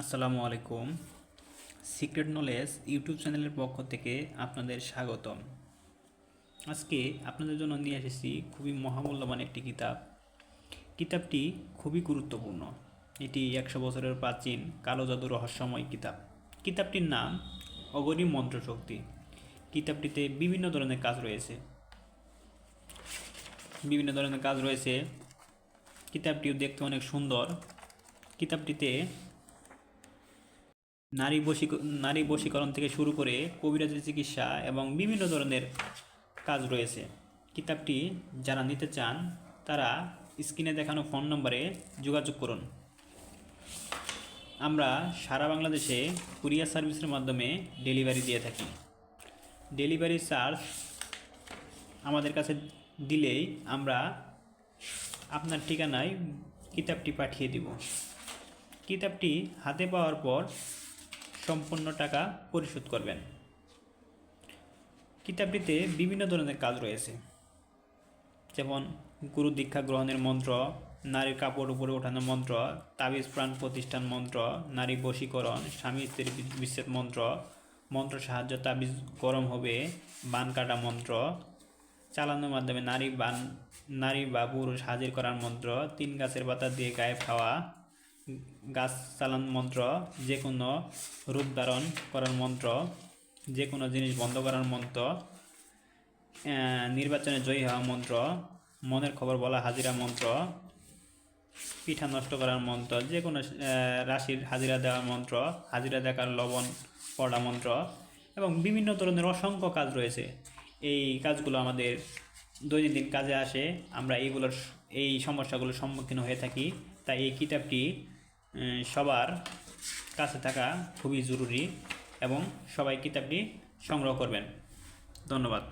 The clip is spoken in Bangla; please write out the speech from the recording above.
আসসালামু আলাইকুম। সিক্রেট নলেজ ইউটিউব চ্যানেলের পক্ষ থেকে আপনাদের স্বাগতম। আজকে আপনাদের জন্য নিয়ে এসেছি খুবই মহামূল্যবান একটি কিতাব। কিতাবটি খুবই গুরুত্বপূর্ণ। এটি একশো বছরের প্রাচীন কালো জাদু রহস্যময় কিতাব। কিতাবটির নাম অগণী মন্ত্রশক্তি। কিতাবটিতে বিভিন্ন ধরনের কাজ রয়েছে। বিভিন্ন ধরনের কাজ রয়েছে। কিতাবটিও দেখতে অনেক সুন্দর। কিতাবটিতে নারী বশী নারী বশীকরণ থেকে শুরু করে কবিরাজি চিকিৎসা এবং বিভিন্ন ধরনের কাজ রয়েছে। কিতাবটি যারা নিতে চান, তারা স্ক্রিনে দেখানো ফোন নম্বরে যোগাযোগ করুন। আমরা সারা বাংলাদেশে কুরিয়ার সার্ভিসের মাধ্যমে ডেলিভারি দিয়ে থাকি। ডেলিভারি চার্জ আমাদের কাছে দিলেই আমরা আপনার ঠিকানায় কিতাবটি পাঠিয়ে দিব। কিতাবটি হাতে পাওয়ার পর সম্পূর্ণ টাকা পরিশোধ করবেন। কিতাবটিতে বিভিন্ন ধরনের কাজ রয়েছে। যেমন, গুরু দীক্ষা গ্রহণের মন্ত্র, নারীর কাপড় উপরে ওঠানো মন্ত্র, তাবিজ প্রাণ প্রতিষ্ঠান মন্ত্র, নারী বশীকরণ, স্বামী স্ত্রীর বিচ্ছেদ মন্ত্র মন্ত্র সাহায্য, তাবিজ গরম হবে, বান কাটা মন্ত্র, চালানোর মাধ্যমে নারী বান নারী বা পুরুষ হাজির করার মন্ত্র, তিন গাছের পাতা দিয়ে গায়ে খাওয়া গাছ চালান মন্ত্র যে কোনো রূপ ধারণ করার মন্ত্র যে কোনো জিনিস বন্ধ করার মন্ত্র নির্বাচনে জয়ী হওয়া মন্ত্র, মনের খবর বলা হাজিরা মন্ত্র, পিঠা নষ্ট করার মন্ত্র যে কোনো রাশির হাজিরা দেওয়ার মন্ত্র, হাজিরা দেখার লবণ পড়া মন্ত্র এবং বিভিন্ন ধরনের অসংখ্য কাজ রয়েছে। এই কাজগুলো আমাদের দৈনন্দিন কাজে আসে। আমরা এইগুলোর, এই সমস্যাগুলোর সম্মুখীন হয়ে থাকি। তাই এই কিতাবটি সবার কাছে থাকা খুবই জরুরি এবং সবাই কিতাবটি সংগ্রহ করবেন। ধন্যবাদ।